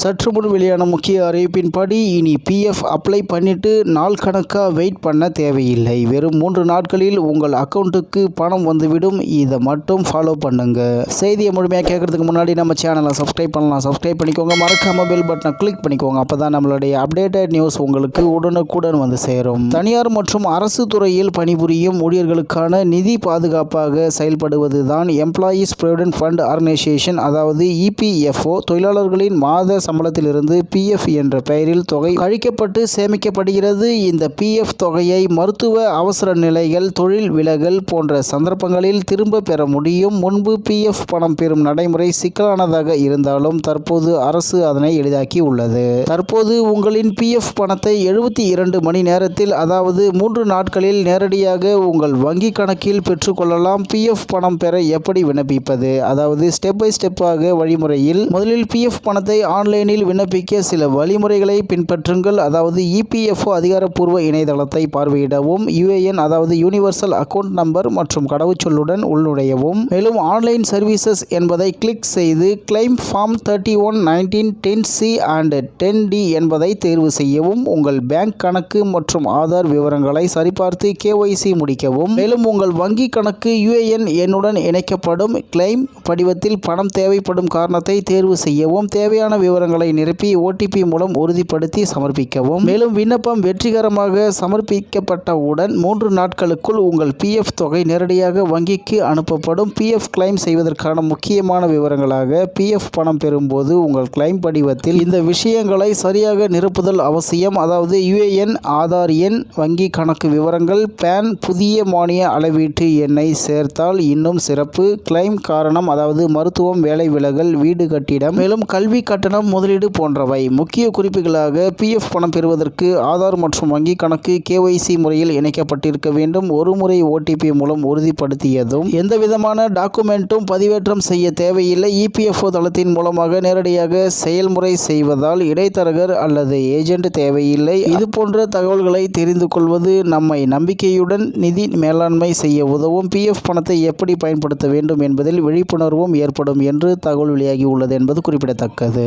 சற்று முன் வெளியான முக்கிய அறிவிப்பின்படி இனி பிஎஃப் அப்ளை பண்ணிட்டு நாள் கணக்காக வெயிட் பண்ண தேவையில்லை. வெறும் மூன்று நாட்களில் உங்கள் அக்கௌண்ட்டுக்கு பணம் வந்துவிடும். இதை மட்டும் ஃபாலோ பண்ணுங்க. செய்தியை முழுமையாக கேட்கறதுக்கு முன்னாடி நம்ம சேனலை சப்ஸ்கிரைப் பண்ணலாம். சப்ஸ்கிரைப் பண்ணிக்கோங்க. மறக்காம பெல் பட்டனை கிளிக் பண்ணிக்கோங்க. அப்போ தான் நம்மளுடைய அப்டேட்டட் நியூஸ் உங்களுக்கு உடனுக்குடன் வந்து சேரும். தனியார் மற்றும் அரசு துறையில் பணிபுரியும் ஊழியர்களுக்கான நிதி பாதுகாப்பாக செயல்படுவது தான் எம்ப்ளாயீஸ் ப்ரொவிடென்ட் ஃபண்ட் ஆர்கனைசேஷன் அதாவது இபிஎஃப்ஓ தொழிலாளர்களின் மாத சம்பளத்திலிருந்து பிஎஃப் என்ற பெயரில் தொகை கழிக்கப்பட்டு சேமிக்கப்படுகிறது. இந்த பிஎஃப் தொகையை மருத்துவ அவசர நிலைகள் தொழில் விலகல் போன்ற சந்தர்ப்பங்களில் திரும்ப பெற முடியும். முன்பு பிஎஃப் பணம் பெறும் நடைமுறை சிக்கலானதாக இருந்தாலும் தற்போது அரசு அதனை எளிதாக்கி உள்ளது. தற்போது உங்களின் பிஎஃப் பணத்தை எழுபத்தி இரண்டு மணி நேரத்தில் அதாவது மூன்று நாட்களில் நேரடியாக உங்கள் வங்கி கணக்கில் பெற்றுக்கொள்ளலாம் பிஎஃப் பணம் பெற எப்படி விண்ணப்பிப்பது? அதாவது ஸ்டெப் பை ஸ்டெப்பாக வழிமுறையில் முதலில் பிஎஃப் பணத்தை ஆன்லைன் ஆன்லைனில் விண்ணப்பிக்க சில வழிமுறைகளை பின்பற்றுங்கள். அதாவது இபிஎஃப்ஓ அதிகாரப்பூர்வ இணையதளத்தை பார்வையிடவும் யுஏஎன் அதாவது யூனிவர்சல் அக்கவுண்ட் நம்பர் மற்றும் கடவுச்சொல்லுடன் உள்நுழையவும் மேலும் ஆன்லைன் சர்வீசஸ் என்பதை கிளிக் செய்து claim form thirty one nineteen ten C and ten D என்பதை தேர்வு செய்யவும் உங்கள் பேங்க் கணக்கு மற்றும் ஆதார் விவரங்களை சரிபார்த்து கேஒய்சி முடிக்கவும். மேலும் உங்கள் வங்கி கணக்கு யுஏஎன் எண்ணுடன் இணைக்கப்படும். கிளைம் படிவத்தில் பணம் தேவைப்படும் காரணத்தை தேர்வு செய்யவும் தேவையான விவரங்கள் நிரப்பி ஓடிபி மூலம் உறுதிப்படுத்தி சமர்ப்பிக்கவும். மேலும் விண்ணப்பம் வெற்றிகரமாக சமர்ப்பிக்கப்பட்டவுடன் மூன்று நாட்களுக்குள் உங்கள் பிஎஃப் தொகை நேரடியாக வங்கிக்கு அனுப்பப்படும். பிஎஃப் கிளைம் செய்வதற்கான முக்கியமான விவரங்களாக பிஎஃப் பணம் பெறும்போது உங்கள் கிளைம் படிவத்தில் இந்த விஷயங்களை சரியாக நிரப்புதல் அவசியம். அதாவது யுஏஎன் ஆதார் எண் வங்கி கணக்கு விவரங்கள் பேன் புதிய மானிய அளவீட்டு எண்ணை சேர்த்தால் இன்னும் சிறப்பு. கிளைம் காரணம் அதாவது மருத்துவம் வேலை விலகல் வீடு கட்டிடம். மேலும் கல்வி கட்டணம் முதலீடு போன்றவை. முக்கிய குறிப்புகளாக பிஎஃப் பணம் பெறுவதற்கு ஆதார் மற்றும் வங்கி கணக்கு கேஒய்சி முறையில் இணைக்கப்பட்டிருக்க வேண்டும். ஒருமுறை ஓடிபி மூலம் உறுதிப்படுத்தியதும் எந்தவிதமான டாக்குமெண்ட்டும் பதிவேற்றம் செய்ய தேவையில்லை. இபிஎஃப்ஓ தளத்தின் மூலமாக நேரடியாக செயல்முறை செய்வதால் இடைத்தரகர் அல்லது ஏஜென்ட் தேவையில்லை. இது போன்ற தகவல்களை தெரிந்து கொள்வது நம்மை நம்பிக்கையுடன் நிதி மேலாண்மை செய்ய உதவும். பிஎஃப் பணத்தை எப்படி பயன்படுத்த வேண்டும் என்பதில் விழிப்புணர்வும் ஏற்படும் என்று தகவல் வெளியாகி உள்ளது என்பது குறிப்பிடத்தக்கது.